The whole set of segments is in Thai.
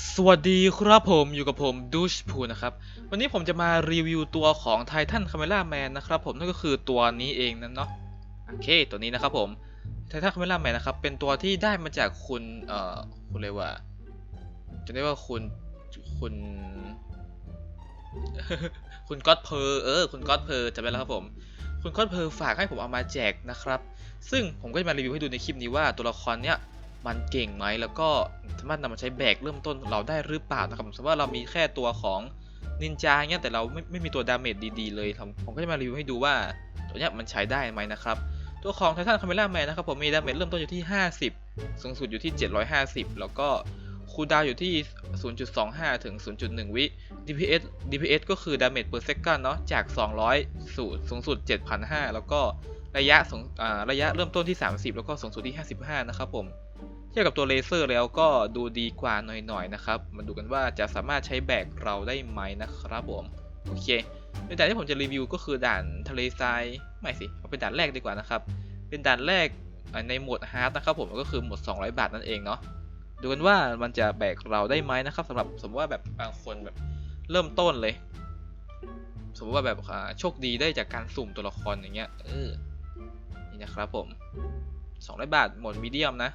สวัสดีครับผมอยู่กับผมดูชพูนะครับ วันนี้ผมจะมารีวิวตัวของ Titan Camera Man นนะครับผมนั่นก็คือตัวนี้เองนั่นเนาะโอเคตัวนี้นะครับผม Titan Camera Man นนะครับเป็นตัวที่ได้มาจากคุณเอ่อคุณเรียกว่าจะเรียกว่าคุณคุณคุณก๊อตเพอร์เออคุณก๊อตเพอร์จำได้แล้วครับผมคุณก๊อตเพอร์ฝากให้ผมเอามาแจกนะครับ ซึ่งผมก็จะมารีวิวให้ดูในคลิปนี้ว่าตัวละครเนี้ย มันเก่งไหมแล้วก็สามารถนำมาใช้แบกเริ่มต้นเราได้หรือเปล่านะครับสมมติว่าเรามีแค่ตัวของนินจาเงี้ยแต่เราไม่ไม่มีตัวดาเมจดีๆเลยครับผมก็จะมารีวิวให้ดูว่าตัวเนี้ยมันใช้ได้ไหมนะครับตัวของไททันคาเมล่าแมนนะครับผมมีดาเมจเริ่มต้นอยู่ที่ 50 สูงสุดอยู่ที่ 750 แล้วก็คูลดาวอยู่ที่ 0.25 ถึง 0.1 วิ DPS DPS ก็คือ Damage per second เนาะจาก 200 สูงสูงสุด 7,500 แล้วก็ระยะสูงระยะเริ่มต้นที่ 30 แล้วก็สูงสุดที่ 55 นะครับผม เทียบกับตัวเลเซอร์แล้วก็ดูดีกว่าหน่อยๆนะครับ มาดูกันว่าจะสามารถใช้แบกเราได้ไหมนะครับผม โอเคในด่านที่ผมจะรีวิวก็คือด่านทะเลทราย ไม่สิ เอาเป็นด่านแรกดีกว่านะครับ เป็นด่านแรกในโหมดฮาร์ดนะครับผมก็คือโหมด200 บาทนั่นเองเนาะ ดูกันว่ามันจะแบกเราได้ไหมนะครับสำหรับสมมติว่าแบบบางคนแบบเริ่มต้นเลย สมมติว่าแบบอ่าโชคดีได้จากการสุ่มตัวละครอย่างเงี้ย เออ นี่นะครับผม 200 บาทโหมดมีเดียมนะ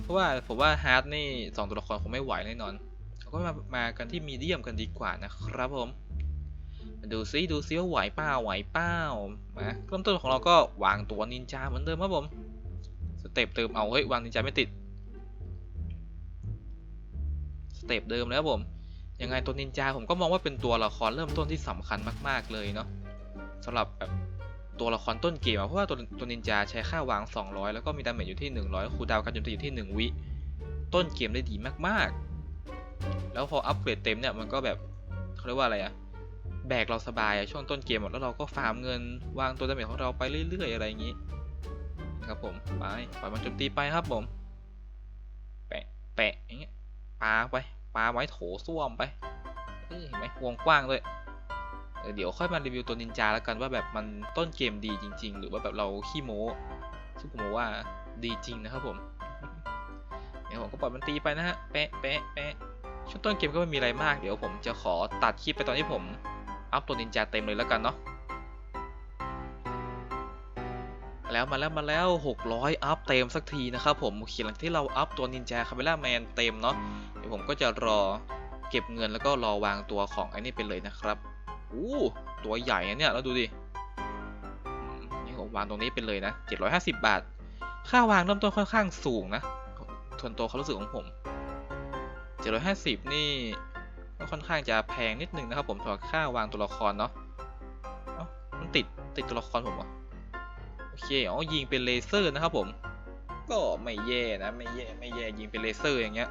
เพราะว่าผมว่าฮาร์ดนี่สองตัวละครคงไม่ไหวแน่นอนเราก็มามากันที่มีเดียมกันดีกว่านะครับผม ดูซิดูซิว่าไหวเป้าไหวเป้ามาเริ่มต้นของเราก็วางตัวนินจาเหมือนเดิมครับผมสเต็ปเติมเอาเฮ้ยวางนินจาไม่ติดสเต็ปเดิมแล้วผมยังไงตัวนินจาผมก็มองว่าเป็นตัวละครเริ่มต้นที่สำคัญมาก ๆเลยเนาะสำหรับแบบ ตัวละครต้นเกมอะเพราะว่าตัวตัวนินจาใช้ค่าวาง 200 แล้วก็มีดาเมจอยู่ที่ 100 คูดาวการโจมตีอยู่ที่ 1 วิ ต้นเกมได้ดีมากๆ แล้วพออัปเกรดเต็มเนี่ยมันก็แบบเขาเรียกว่าอะไรอะแบกเราสบายอะช่วงต้นเกมอะแล้วเราก็ฟาร์มเงินวางตัวดาเมจของเราไปเรื่อยๆ อะไรอย่างนี้นะครับผมไปปล่อยมันโจมตีไปครับผม แปะแปะอย่างเงี้ยปาไปปาไว้โถส้วมไปเห็นไหมวงกว้างด้วย เดี๋ยวค่อยมารีวิวตัวนินจาแล้วกันว่าแบบมันต้นเกมดีจริง ๆ หรือว่าแบบเราขี้โม้ซึ่งผมว่าดีจริงนะครับผมเดี๋ยวผมก็ปล่อยมันตีไปนะฮะแปะแปะแปะช่วงต้นเกมก็ไม่มีอะไรมากเดี๋ยวผมจะขอตัดคลิปไปตอนที่ผมอัพตัวนินจาเต็มเลยแล้วกันเนาะแล้วมาแล้วมาแล้ว 600 อัพเต็มสักทีนะครับผมโอเคหลังที่เราอัพตัวนินจาคาเมล่าแมนเต็มเนาะเดี๋ยวผมก็จะรอเก็บเงินแล้วก็รอวางตัวของไอ้นี่ไปเลยนะครับ อู้ตัวใหญ่เนี่ยแล้วดูดินี่ผมวางตรงนี้ไปเลยนะ 750 บาท ค่าวางเริ่มต้นค่อนข้างสูงนะทวนตัวเขารู้สึกของผม 750 นี่ก็ค่อนข้างจะแพงนิดนึงนะครับผมสำหรับค่าวางตัวละครเนาะเอ้ามันติดติดตัวละครผมเหรอโอเคอ๋อยิงเป็นเลเซอร์นะครับผม ก็ไม่แย่นะไม่แย่ไม่แย่ยิงเป็นเลเซอร์อย่างเงี้ย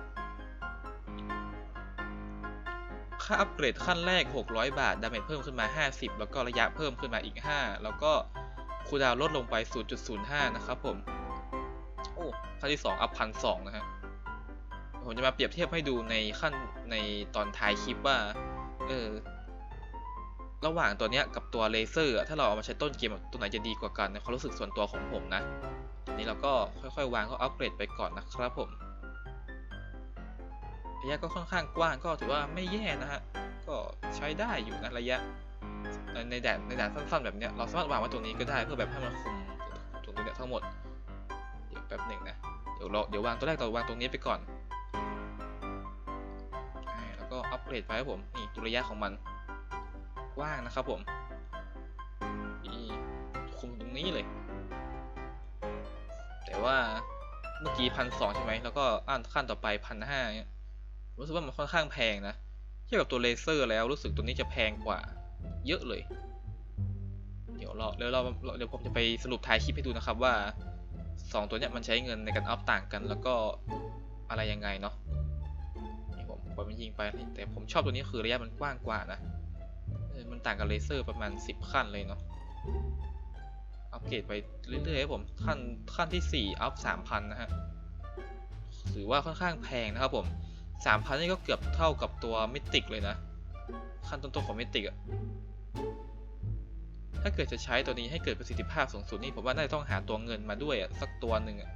ค่าอัปเกรดขั้นแรก 600 บาท ดาเมจเพิ่มขึ้นมา 50 แล้วก็ระยะเพิ่มขึ้นมาอีก 5 แล้วก็คูดาวลดลงไป 0.05 นะครับผม โอ้ขั้นที่ 2 อัพพันสนะฮะ ผมจะมาเปรียบเทียบให้ดูในขั้นในตอนท้ายคลิปว่า เออ ระหว่างตัวเนี้ยกับตัวเลเซอร์ ถ้าเราเอามาใช้ต้นเกมตัวไหนจะดีกว่ากันในความรู้สึกส่วนตัวของผมนะทีนี้เราก็ค่อยๆ วางก็อัปเกรดไปก่อนนะครับผม ระยะก็ค่อนข้างกว้างก็ถือว่าไม่แย่นะฮะ ก็ใช้ได้อยู่นะระยะ ในแดนในแดนสั้นๆแบบเนี้ยเราสามารถวางไว้ตรงนี้ก็ได้เพื่อแบบให้มันคุมตรงนี้ทั้งหมด เดี๋ยวแป๊บหนึ่งนะ เดี๋ยวเราเดี๋ยววางตัวแรกเราวางตรงนี้ไปก่อน แล้วก็อัปเกรดไปครับผม นี่ตัวระยะของมันกว้างนะครับผมนี่คุมตรงนี้เลย แต่ว่าเมื่อกี้พันสองใช่ไหม แล้วก็อ่านขั้นต่อไปพันห้าเนี่ย รู้สึกว่ามันค่อนข้างแพงนะเทียบกับตัวเลเซอร์แล้วรู้สึกตัวนี้จะแพงกว่า เยอะเลย เดี๋ยวเราเดี๋ยวเราเดี๋ยวผมจะไปสรุปท้ายคลิปให้ดูนะครับว่าสองตัวเนี้ยมันใช้เงินในการอัพต่างกัน แล้วก็อะไรยังไงเนาะนี่ผมปล่อยมันยิงไป แต่ผมชอบตัวนี้คือระยะมันกว้างกว่านะมันต่างกับเลเซอร์ประมาณ 10 ขั้นเลยเนาะอัปเกรดไปเรื่อยๆครับผมขั้นขั้นที่ 4 อัพ 3,000 นะฮะถือว่าค่อนข้างแพงนะครับผม 3,000นี่ก็เกือบเท่ากับตัวมิติกเลยนะ ขั้นต้นๆของมิติกอะถ้าเกิดจะใช้ตัวนี้ให้เกิดประสิทธิภาพสูงสุดนี่ผมว่าน่าจะต้องหาตัวเงินมาด้วยอะสักตัวหนึ่งอะ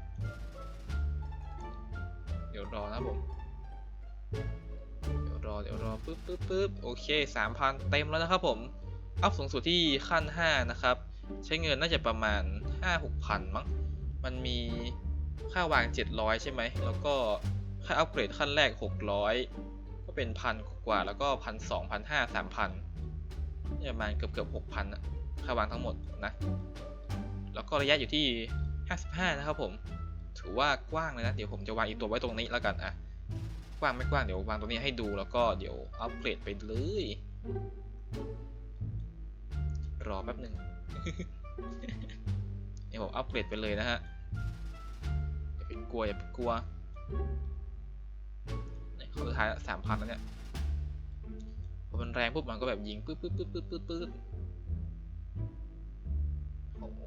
เดี๋ยวรอนะครับผมปึ๊บปึ๊บปึ๊บโอเคสามพันเต็มแล้วนะครับผม อัพสูงสุดที่ขั้น5นะครับ ใช้เงินน่าจะประมาณ5 6พันมั้ง มันมีค่าวาง700ใช่ไหม แล้วก็ ค่าอัปเกรดขั้นแรก 600 ก็เป็นพันกว่าแล้วก็พันสองพันห้าสามพันนี่ประมาณเกือบเกือบหกพันอะค่าวางทั้งหมดนะ แล้วก็ระยะอยู่ที่ 55 นะครับผม ถือว่ากว้างเลยนะ เดี๋ยวผมจะวางอีกตัวไว้ตรงนี้แล้วกันอะกว้างไม่กว้างเดี๋ยววางตรงนี้ให้ดูแล้วก็เดี๋ยวอัปเกรดไปเลย รอแป๊บหนึ่งเดี๋ยวผมอัปเกรดไปเลยนะฮะอย่าไปกลัวอย่าไปกลัว สุดท้ายสามพันแล้วเนี่ยพอมันแรงปุ๊บมันก็แบบยิงปื๊ดปื๊ดปื๊ดปื๊ดปื๊ดปื๊ดโอ้โห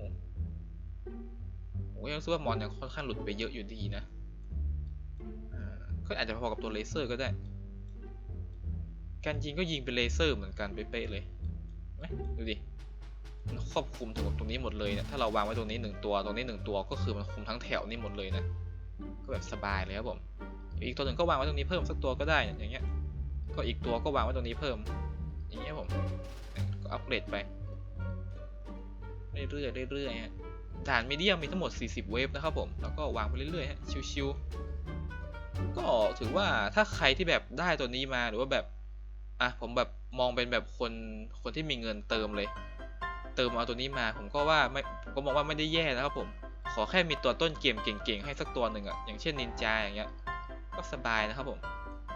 ผมก็ยังรู้สึกว่ามอนยังค่อนข้างหลุดไปเยอะอยู่ดีนะอ่าก็อาจจะพอๆกับตัวเลเซอร์ก็ได้ การยิงก็ยิงเป็นเลเซอร์เหมือนกันเป๊ะๆเลยเห็นไหมดูดิ มันครอบคลุมถึงตรงนี้หมดเลยเนี่ย ถ้าเราวางไว้ตรงนี้หนึ่งตัว ตรงนี้หนึ่งตัว ก็คือมันคุมทั้งแถวนี่หมดเลยนะ ก็แบบสบายเลยครับผม อีกตัวหนึ่งก็วางไว้ตรงนี้เพิ่มสักตัวก็ได้เนี่ยอย่างเงี้ย ก็อีกตัวก็วางไว้ตรงนี้เพิ่ม อย่างเงี้ยผม ก็อัปเกรดไป เรื่อยๆเรื่อยๆฮะด่านมีเดียมมีทั้งหมด 40 เวฟนะครับผม แล้วก็วางไปเรื่อยๆฮะชิวๆ ก็ถือว่าถ้าใครที่แบบได้ตัวนี้มาหรือว่าแบบ อะผมแบบมองเป็นแบบคนคนที่มีเงินเติมเลย เติมเอาตัวนี้มา ผมก็ว่าไม่ผมก็มองว่าไม่ได้แย่นะครับผม ขอแค่มีตัวต้นเกมเก่งๆให้สักตัวหนึ่งอะอย่างเช่นนินจาอย่างเงี้ย ก็สบายนะครับผม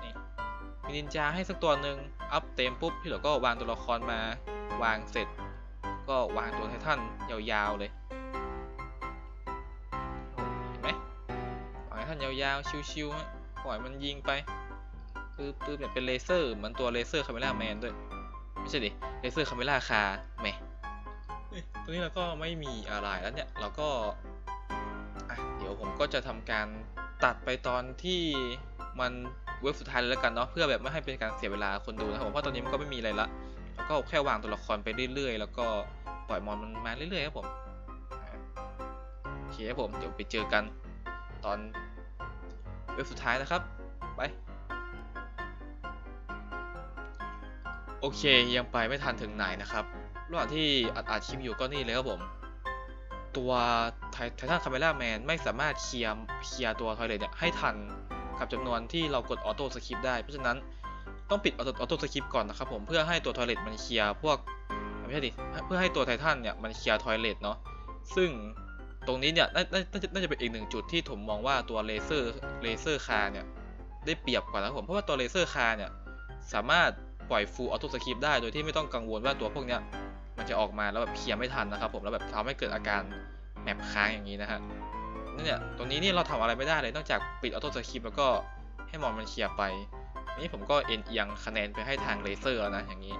นี่มีนินจาให้สักตัวหนึ่งอัพเต็มปุ๊บพี่เหลือก็วางตัวละครมาวางเสร็จ ก็วางตัวไททันยาวๆเลยเห็นไหมวางไททันยาวๆชิวๆฮะปล่อยมันยิงไปปื๊บปื๊บเนี่ยเป็นเลเซอร์เหมือนตัวเลเซอร์คาเมล่าแมนด้วยไม่ใช่ดิเลเซอร์คาเมล่าคาแมตรงนี้เราก็ไม่มีอะไรแล้วเนี่ยเราก็อะเดี๋ยวผมก็จะทำการ ตัดไปตอนที่มันเว็บสุดท้ายเลยแล้วกันเนาะเพื่อแบบไม่ให้เป็นการเสียเวลาคนดูนะครับผมเพราะตอนนี้มันก็ไม่มีอะไรละแล้วก็แค่วางตัวละครไปเรื่อยๆ แล้วก็ปล่อยมอนมันมาเรื่อยๆครับผมโอเคครับผมเดี๋ยวไปเจอกันตอนเว็บสุดท้ายนะครับไปโอเคยังไปไม่ทันถึงไหนนะครับระหว่างที่อัดอัดคลิปอยู่ก็นี่เลยครับผม ตัวไททันคาเมล่าแมนไม่สามารถเคลียร์เคลียร์ตัวทอยเลทเนี่ยให้ทันกับจำนวนที่เรากดออโต้สคริปได้ เพราะฉะนั้นต้องปิดออโต้ออโต้สคริปก่อนนะครับผมเพื่อให้ตัวทอยเลทมันเคลียร์พวกไม่ใช่ดิเพื่อให้ตัวไททันเนี่ยมันเคลียร์ทอยเลทเนาะซึ่งตรงนี้เนี่ยน่าจะน่าจะเป็นอีกหนึ่งจุดที่ผมมองว่าตัวเลเซอร์เลเซอร์คาเนี่ยได้เปรียบกว่านะครับผมเพราะว่าตัวเลเซอร์คาเนี่ยสามารถปล่อยฟูลออโต้สคริปได้โดยที่ไม่ต้องกังวลว่าตัวพวกเนี้ย มันจะออกมาแล้วแบบเคลียร์ไม่ทันนะครับผมแล้วแบบทำให้เกิดอาการแมปค้างอย่างนี้นะฮะนี่เนี่ยตรงนี้นี่เราทำอะไรไม่ได้เลยนอกจากปิดออโต้สคริปแล้วก็ให้มอนมันเคลียร์ไปนี่ผมก็เอ็นเอียงคะแนนไปให้ทางเลเซอร์แล้วนะอย่างนี้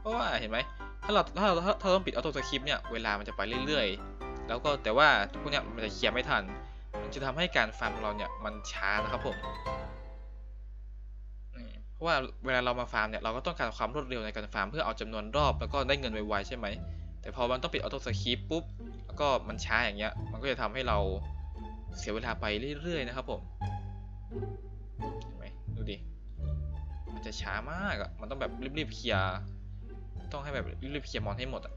เพราะว่าเห็นไหมถ้าเราถ้าเราถ้าถ้าเราต้องปิดออโต้สคริปเนี่ยเวลามันจะไปเรื่อยๆ แล้วก็แต่ว่าพวกเนี้ยมันจะเคลียร์ไม่ทัน มันจะทำให้การฟาร์มของเราเนี่ยมันช้านะครับผม ราะว่าเวลาเรามาฟาร์มเนี่ยเราก็ต้องการความรวดเร็วในการฟาร์มเพื่อเอาจำนวนรอบแล้วก็ได้เงินไวๆใช่ไหม แต่พอมันต้องปิดออโต้สคริปปุ๊บแล้วก็มันช้าอย่างเงี้ย มันก็จะทำให้เราเสียเวลาไปเรื่อยๆนะครับผมเห็นไหมดูดิมันจะช้ามากอะ่ะมันต้องแบบรีบๆเคลียร์ต้องให้แบบรีบๆเคลียร์มอนให้หมดอะ่ะ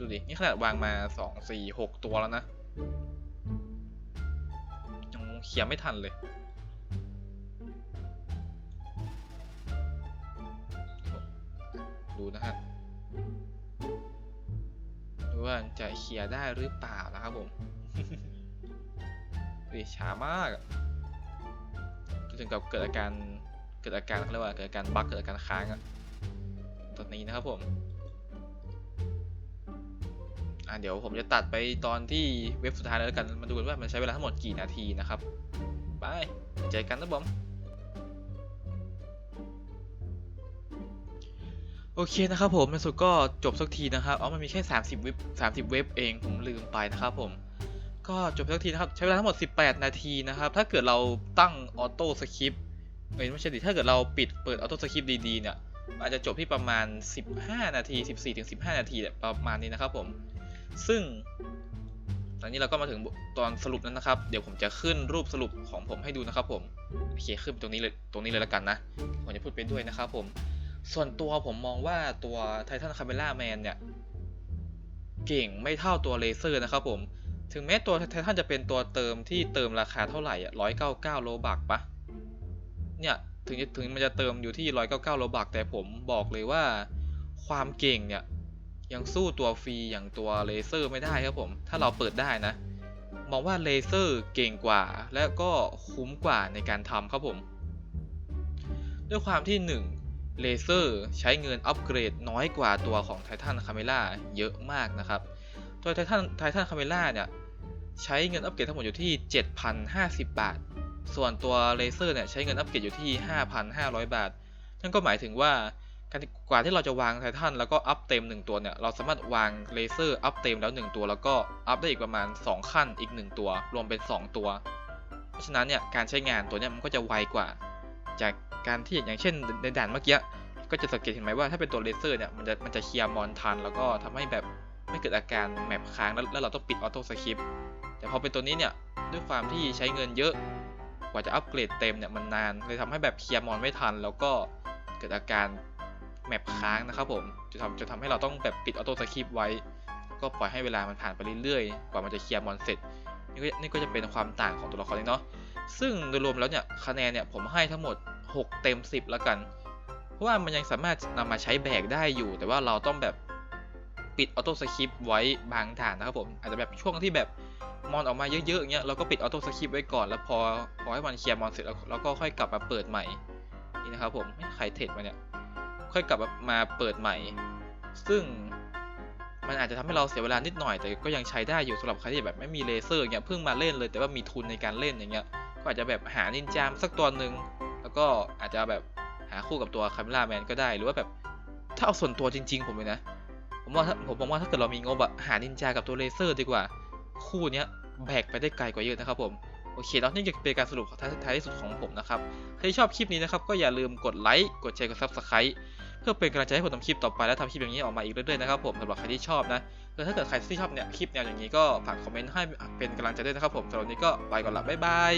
ดูดินี่ขนาดวางมาสองสี่หกตัวแล้วนะยังเคลียร์ไม่ทันเลย ดูนะฮะดูว่าจะเคลียร์ได้หรือเปล่านะครับผมดิช้ามากจนถึงกับเกิดอาการเกิดอาการเขาเรียกว่าเกิดอาการบั๊กเกิดอาการค้างอะตอนนี้นะครับผมอะเดี๋ยวผมจะตัดไปตอนที่เว็บสุดท้ายแล้วกันมาดูกันว่ามันใช้เวลาทั้งหมดกี่นาทีนะครับ ไป เจอกันนะบอม โอเคนะครับผมในสุดก็จบสักทีนะครับอ๋อมันมีแค่ 30 เว็บ 30 เว็บเองผมลืมไปนะครับผม ก็จบสักทีนะครับ ใช้เวลาทั้งหมด 18 นาทีนะครับ ถ้าเกิดเราตั้งออโต้สคริปต์เอ้ยไม่ใช่ดิถ้าเกิดเราปิดเปิดออโต้สคริปต์ดีๆเนี่ยอาจจะจบที่ประมาณ 15 นาที 14-15 นาทีเนี่ยประมาณนี้นะครับผม ซึ่งตอนนี้เราก็มาถึงตอนสรุปนั้นนะครับ เดี๋ยวผมจะขึ้นรูปสรุปของผมให้ดูนะครับผมโอเคขึ้นตรงนี้เลยตรงนี้เลยละกันนะผมจะพูดไปด้วยนะครับผม ส่วนตัวผมมองว่าตัวไททันคาเมล่าแมนเนี่ย เก่งไม่เท่าตัวเลเซอร์นะครับผม ถึงแม้ตัวไททันจะเป็นตัวเติมที่เติมราคาเท่าไหร่อะร้อยเก้าเก้าโลบักปะเนี่ยถึงจะถึงมันจะเติมอยู่ที่ร้อยเก้าเก้าโลบักแต่ผมบอกเลยว่าความเก่งเนี่ยยังสู้ตัวฟรีอย่างตัวเลเซอร์ไม่ได้ครับผม ถ้าเราเปิดได้นะ มองว่าเลเซอร์เก่งกว่า และก็คุ้มกว่าในการทำครับผม ด้วยความที่1 เลเซอร์ใช้เงินอัปเกรดน้อยกว่าตัวของไททันคาเมล่าเยอะมากนะครับ ตัวไททันไททันคาเมล่าเนี่ยใช้เงินอัปเกรดทั้งหมดอยู่ที่ 7,050 บาท ส่วนตัวเลเซอร์เนี่ยใช้เงินอัปเกรดอยู่ที่ 5,500 บาท นั่นก็หมายถึงว่าการกว่าที่เราจะวางไททันแล้วก็อัพเต็ม 1 ตัวเนี่ย เราสามารถวางเลเซอร์อัพเต็มแล้ว 1 ตัว แล้วก็อัพได้อีกประมาณ 2 ขั้นอีก 1 ตัว รวมเป็น 2 ตัว เพราะฉะนั้นเนี่ยการใช้งานตัวเนี้ยมันก็จะไวกว่า จากการที่อย่างเช่นในด่านเมื่อกี้ก็จะสังเกตเห็นไหมว่าถ้าเป็นตัวเลเซอร์เนี่ยมันจะมันจะเคลียร์มอนทัน แล้วก็ทำให้แบบไม่เกิดอาการแมปค้างแล้วแล้วเราต้องปิดออโต้สคริปต์แต่พอเป็นตัวนี้เนี่ยด้วยความที่ใช้เงินเยอะกว่าจะอัปเกรดเต็มเนี่ยมันนานเลยทำให้แบบเคลียร์มอนไม่ทัน แล้วก็เกิดอาการแมปค้างนะครับผมจะทำจะทำให้เราต้องแบบปิดออโต้สคริปต์ไว้ ก็ปล่อยให้เวลามันผ่านไปเรื่อยๆ กว่ามันจะเคลียร์มอนเสร็จนี่ก็นี่ก็จะเป็นความต่างของตัวละครนี้เนาะ ซึ่งโดยรวมแล้วเนี่ยคะแนนเนี่ยผมให้ทั้งหมด 6 เต็ม 10 แล้วกัน เพราะว่ามันยังสามารถนำมาใช้แบกได้อยู่ แต่ว่าเราต้องแบบปิดออโต้สคริปไว้บางฐานนะครับผม อาจจะแบบช่วงที่แบบมอนออกมาเยอะๆอย่างเงี้ยเราก็ปิดออโต้สคริปไว้ก่อนแล้วพอพอให้มันเคลียร์มอนเสร็จแล้วเราก็ค่อยกลับมาเปิดใหม่นี่นะครับผมไม่ใครเทรดมาเนี่ยค่อยกลับมาเปิดใหม่ ซึ่งมันอาจจะทำให้เราเสียเวลานิดหน่อยแต่ก็ยังใช้ได้อยู่สำหรับใครที่แบบไม่มีเลเซอร์เงี้ยเพิ่งมาเล่นเลยแต่ว่ามีทุนในการเล่นอย่างเงี้ย ก็อาจจะแบบหานินจามสักตัวหนึ่งแล้วก็อาจจะแบบหาคู่กับตัวคาเมล่าแมนก็ได้ หรือว่าแบบถ้าเอาส่วนตัวจริง ๆ ผมเลยนะ ผมว่าถ้าผมมองว่าถ้าเกิดเรามีงบอะหานินจากับตัวเลเซอร์ดีกว่า คู่เนี้ยแบกไปได้ไกลกว่าเยอะนะครับผมโอเคแล้วนี่จะเป็นการสรุปท้ายที่สุดของผมนะครับใครที่ชอบคลิปนี้นะครับก็อย่าลืมกดไลค์กดแชร์กดซับสไครต์เพื่อเป็นกำลังใจให้ผมทำคลิปต่อไปและทำคลิปอย่างนี้ออกมาอีกเรื่อยๆนะครับผมสำหรับใครที่ชอบนะแล้วถ้าเกิดใครที่ชอบเนี่ยคลิปแนวอย่างนี้ก็ฝากคอมเมนต์ให้เป็นกำลังใจด้วยนะครับผมสำหรับวันนี้ก็ไปก่อนละบ๊ายบาย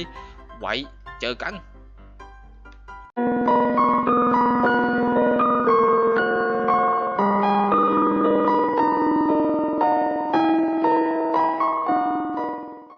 ไว้เจอกัน